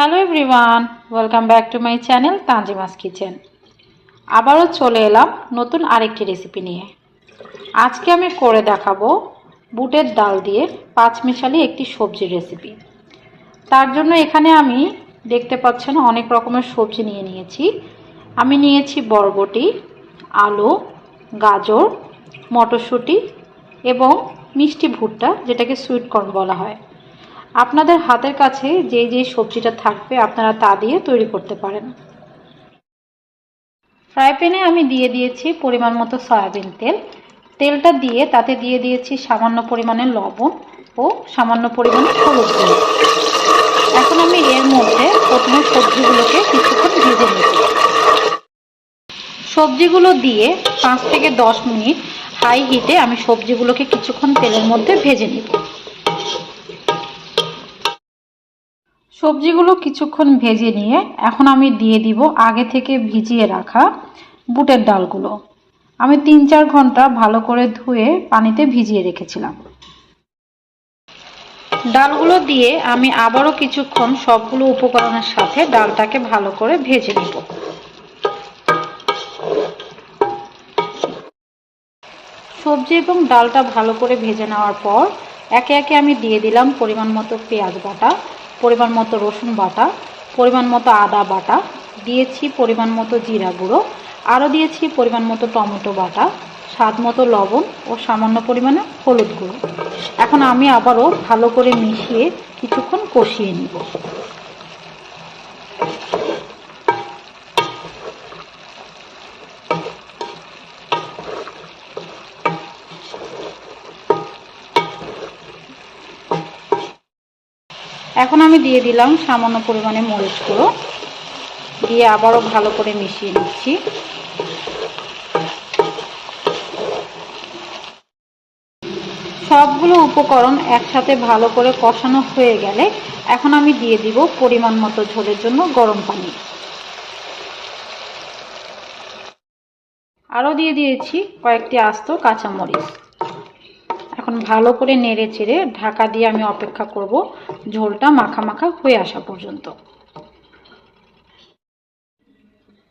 Hello everyone welcome back to my channel Tanzima's kitchen আবারও চলে এলাম নতুন আরেকটি রেসিপি নিয়ে। আজকে আমি করে দেখাবো বুটের ডাল দিয়ে পাঁচমিশালি একটি সবজির রেসিপি তার জন্য এখানে আমি দেখতে পাচ্ছেন অনেক রকমের সবজি নিয়ে নিয়েছি। আমি নিয়েছি বরবটি, আলু, গাজর, মটরশুঁটি এবং মিষ্টি ভুট্টা, যেটাকে সুইট কর্ন বলা হয়। আপনাদের হাতের কাছে যে যে সবজিটা থাকবে আপনারা তা দিয়ে তৈরি করতে পারেন। ফ্রাই প্যানে আমি দিয়ে দিয়েছি পরিমাণ মতো সয়াবিন তেল। তেলটা দিয়ে তাতে দিয়ে দিয়েছি সামান্য পরিমাণে লবণ ও সামান্য পরিমাণে হলুদ গুঁড়ো। এখন আমি এর মধ্যে প্রথমে সবজিগুলোকে কিছুক্ষণ ভেজে নিচ্ছি সবজিগুলো দিয়ে পাঁচ থেকে দশ মিনিট হাই হিটে আমি সবজিগুলোকে কিছুক্ষণ তেলের মধ্যে ভেজে নিব। সবজিগুলো কিছুক্ষণ ভেজে নিয়ে এখন আমি দিয়ে দিব আগে থেকে ভিজিয়ে রাখা বুটের ডালগুলো। আমি তিন চার ঘণ্টা ভালো করে ধুয়ে পানিতে ভিজিয়ে রেখেছিলাম। ডালগুলো দিয়ে আমি আবারও কিছুক্ষণ সবগুলো উপকরণের সাথে ডালটাকে ভালো করে ভেজে নিব। সবজি এবং ডালটা ভালো করে ভেজে নেওয়ার পর একে একে আমি দিয়ে দিলাম পরিমাণ মতো পেঁয়াজ বাটা। পরিমাণ মতো রসুন বাটা, পরিমাণ মতো আদা বাটা, দিয়েছি পরিমাণ মতো জিরা গুঁড়ো, আরও দিয়েছি পরিমাণ মতো টমেটো বাটা, স্বাদ মতো লবণ ও সামান্য পরিমাণে হলুদ গুঁড়ো। এখন আমি আবারও ভালো করে মিশিয়ে কিছুক্ষণ কষিয়ে নিব। এখন আমি দিয়ে দিলাম সামান্য পরিমাণে মরিচ গুঁড়ো। দিয়ে আবারও ভালো করে মিশিয়ে নিচ্ছি। সবগুলো উপকরণ একসাথে ভালো করে কষানো হয়ে গেলে এখন আমি দিয়ে দিব পরিমাণ মতো ঝোলের জন্য গরম পানি। আরও দিয়ে দিয়েছি কয়েকটি আস্ত কাঁচামরিচ। এখন ভালো করে নেড়ে চেড়ে ঢাকা দিয়ে আমি অপেক্ষা করব। ঝোলটা মাখা মাখা হয়ে আসা পর্যন্ত।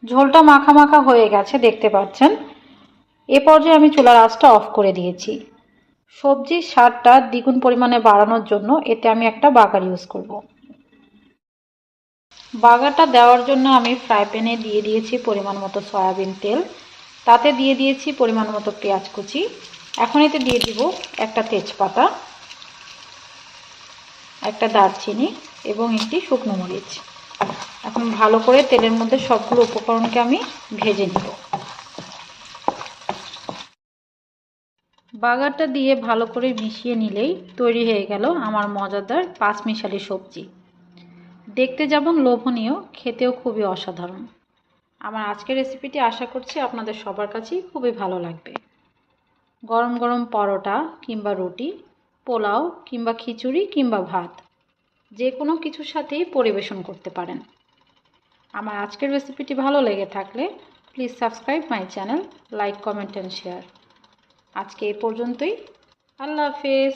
ঝোলটা মাখা মাখা হয়ে গেছে, দেখতে পাচ্ছেন? এ পর্যায়ে আমি চুলার আঁচটা অফ করে দিয়েছি। সবজির স্বাদটা দ্বিগুণ পরিমাণে বাড়ানোর জন্য এতে আমি একটা বাগার ইউজ করব। বাগারটা দেওয়ার জন্য আমি ফ্রাই প্যানে দিয়ে দিয়েছি পরিমাণ মতো সয়াবিন তেল। তাতে দিয়ে দিয়েছি পরিমাণ মতো পেঁয়াজ কুচি। এখন এতে দিয়ে দিব একটা তেজপাতা, একটা দারচিনি এবং একটি শুকনো মরিচ। এখন ভালো করে তেলের মধ্যে সবগুলো উপকরণকে আমি ভেজে নিব। বাগারটা দিয়ে ভালো করে মিশিয়ে নিলেই তৈরি হয়ে গেল আমার মজাদার পাঁচমিশালি সবজি। দেখতে যেমন লোভনীয়, খেতেও খুবই অসাধারণ। আমার আজকের রেসিপিটি আশা করছি আপনাদের সবার কাছেই খুবই ভালো লাগবে। গরম গরম পরোটা কিংবা রুটি, পোলাও কিংবা খিচুড়ি কিংবা ভাত। যে কোনো কিছুর সাথেই পরিবেশন করতে পারেন। আমার আজকের রেসিপিটি ভালো লেগে থাকলে please subscribe my channel like comment and share আজকে এ পর্যন্তই। আল্লাহ হাফেজ।